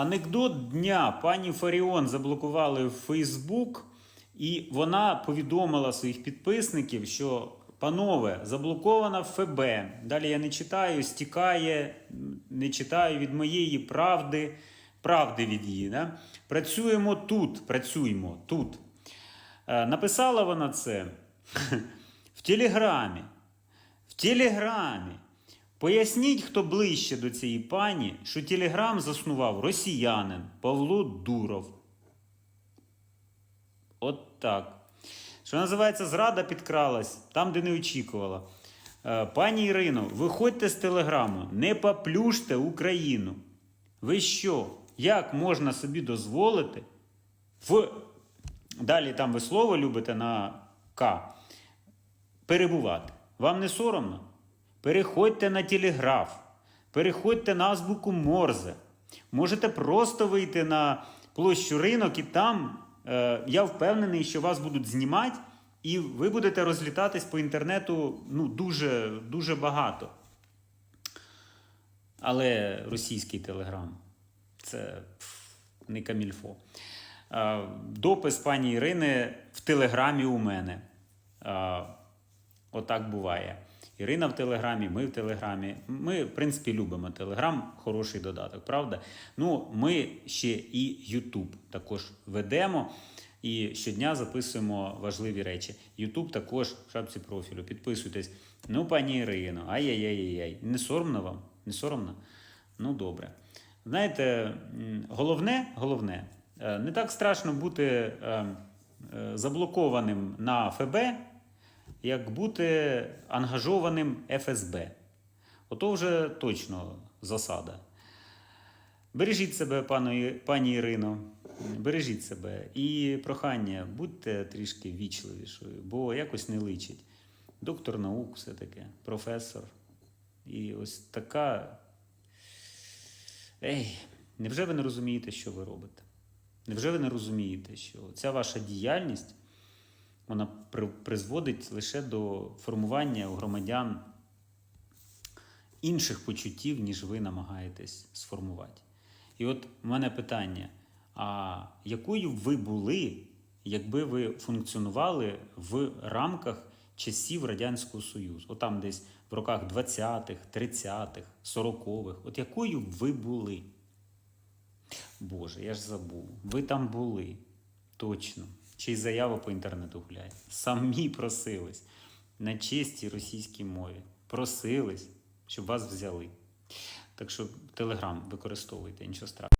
Анекдот дня пані Фаріон заблокували в Фейсбук, і вона повідомила своїх підписників, що панове заблокована ФБ. Далі я не читаю, стікає, не читаю від моєї правди, правди від її. Да? Працюємо тут, працюємо тут. Е, Написала вона це в Телеграмі. В Телеграмі. Поясніть, хто ближче до цієї пані, що Телеграм заснував росіянин Павло Дуров. От так. Що називається, зрада підкралась там, де не очікувала. Е, Пані Ірино, виходьте з телеграму, не поплюште Україну. Ви що? Як можна собі дозволити в. Далі там ви слово любите на К. Перебувати. Вам не соромно? Переходьте на телеграф, переходьте на азбуку Морзе. Можете просто вийти на площу ринок, і там е, я впевнений, що вас будуть знімати, і ви будете розлітатись по інтернету ну, дуже, дуже багато. Але російський телеграм це пф, не камільфо. Е, Допис пані Ірини в телеграмі у мене. Е, Отак буває. Ірина в Телеграмі, ми в Телеграмі. Ми, в принципі, любимо Телеграм, хороший додаток, правда? Ну, ми ще і Ютуб також ведемо і щодня записуємо важливі речі. Ютуб також в шапці профілю. Підписуйтесь. Ну, пані Ірино, ай-яй-яй-яй. Не соромно вам? Не соромно? Ну, добре. Знаєте, головне, головне, е, не так страшно бути е, е, заблокованим на ФБ як бути ангажованим ФСБ. Ото вже точно засада. Бережіть себе, пані, Ірино, бережіть себе. І прохання, будьте трішки вічливішою, бо якось не личить. Доктор наук, все таке, професор. І ось така. Ей, невже ви не розумієте, що ви робите? Невже ви не розумієте, що ця ваша діяльність вона призводить лише до формування у громадян інших почуттів, ніж ви намагаєтесь сформувати. І от в мене питання: а якою ви були, якби ви функціонували в рамках часів Радянського Союзу? От там десь в роках 20-х, 30-х, 40-х. От якою ви були? Боже, я ж забув. Ви там були. Точно. Чи й заява по інтернету гуляє. Самі просились на чистій російській мові. Просились, щоб вас взяли. Так що телеграм використовуйте, нічого страшного.